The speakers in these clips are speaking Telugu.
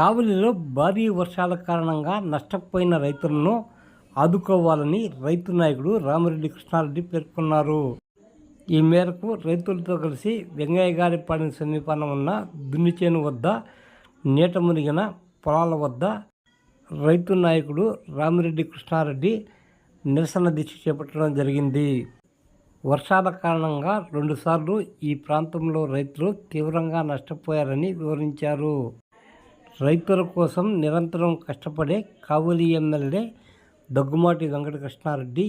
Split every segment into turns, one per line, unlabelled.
కావలిలో భారీ వర్షాల కారణంగా నష్టపోయిన రైతులను ఆదుకోవాలని రైతు నాయకుడు రామిరెడ్డి కృష్ణారెడ్డి పేర్కొన్నారు. ఈ మేరకు రైతులతో కలిసి వెంగయ్య గారిపాలెం సమీపాన ఉన్న దున్నిచేను వద్ద నీట మునిగిన పొలాల వద్ద రైతు నాయకుడు రామిరెడ్డి కృష్ణారెడ్డి నిరసన దీక్ష చేపట్టడం జరిగింది. వర్షాల కారణంగా రెండుసార్లు ఈ ప్రాంతంలో రైతులు తీవ్రంగా నష్టపోయారని వివరించారు. రైతుల కోసం నిరంతరం కష్టపడే కావలి ఎమ్మెల్యే దగ్గుమాటి వెంకటకృష్ణారెడ్డి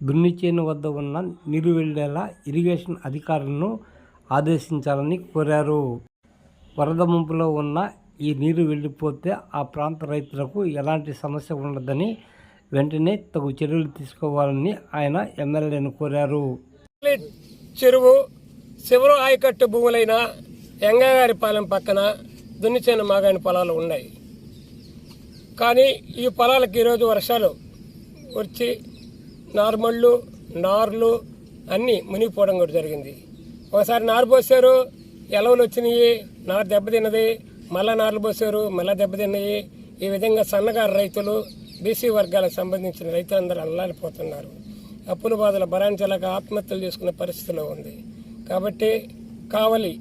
దున్నిచేను వద్ద ఉన్న నీరు వెళ్ళేలా ఇరిగేషన్ అధికారులను ఆదేశించాలని కోరారు. వరద ముంపులో ఉన్న ఈ నీరు వెళ్ళిపోతే ఆ ప్రాంత రైతులకు ఎలాంటి సమస్య ఉండదని వెంటనే తగు చర్యలు తీసుకోవాలని ఆయన ఎమ్మెల్యేను కోరారు.
చెరువు శివరు ఆయకట్టు భూములైన ఎంగగారిపాలెం పక్కన దున్నిచేను మాగాని పొలాలు ఉన్నాయి. కానీ ఈ పొలాలకు ఈరోజు వర్షాలు వచ్చి నార్మళ్ళు నార్లు అన్నీ మునిగిపోవడం కూడా జరిగింది. ఒకసారి నారు పోసారు ఎలవలు వచ్చినాయి నారు దెబ్బతిన్నది మళ్ళా నార్లు పోసారు మళ్ళా దెబ్బతిన్నాయి ఈ విధంగా సన్నగారు రైతులు బీసీ వర్గాలకు సంబంధించిన రైతులందరూ అల్లాడిపోతున్నారు. అప్పుల బాధల భరాంచలేక ఆత్మహత్యలు చేసుకునే పరిస్థితిలో ఉంది. కాబట్టి కావలి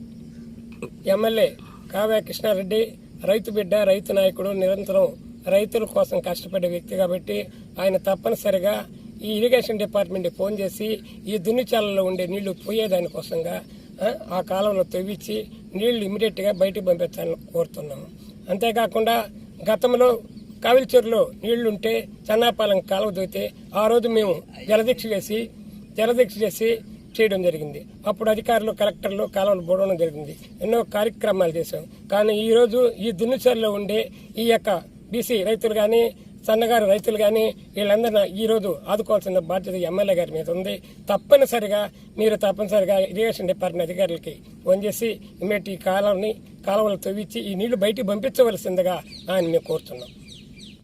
ఎమ్మెల్యే కావ్య కృష్ణారెడ్డి రైతు బిడ్డ రైతు నాయకుడు నిరంతరం రైతుల కోసం కష్టపడే వ్యక్తి కాబట్టి ఆయన తప్పనిసరిగా ఈ ఇరిగేషన్ డిపార్ట్మెంట్కి ఫోన్ చేసి ఈ దున్నిచాలలో ఉండే నీళ్ళు పోయేదానికోసంగా ఆ, ఆ కాలంలో తవ్వించి నీళ్ళు ఇమీడియట్గా బయటికి పంపించాలని కోరుతున్నాము అంతేకాకుండా గతంలో కావిలి నీళ్ళుంటే చన్నాపాలెం కాలువ దూతే ఆ రోజు మేము జలదీక్ష చేసి జలదీక్ష చేసి చేయడం జరిగింది. అప్పుడు అధికారులు కలెక్టర్లు కాలువలు బోడడం జరిగింది. ఎన్నో కార్యక్రమాలు చేశాం. కానీ ఈరోజు ఈ దున్నుచర్లో ఉండే ఈ యొక్క బీసీ రైతులు కానీ సన్నగారు రైతులు కానీ వీళ్ళందరినీ ఈ రోజు ఆదుకోవాల్సిన బాధ్యత ఎమ్మెల్యే గారి మీద ఉంది. తప్పనిసరిగా మీరు తప్పనిసరిగా ఇరిగేషన్ డిపార్ట్మెంట్ అధికారులకి ఫోన్ చేసి ఇమ్మీడియట్ ఈ కాలువని కాలువలు తవ్వించి ఈ నీళ్ళు బయటికి పంపించవలసిందిగా ఆయన మేము కోరుతున్నాం.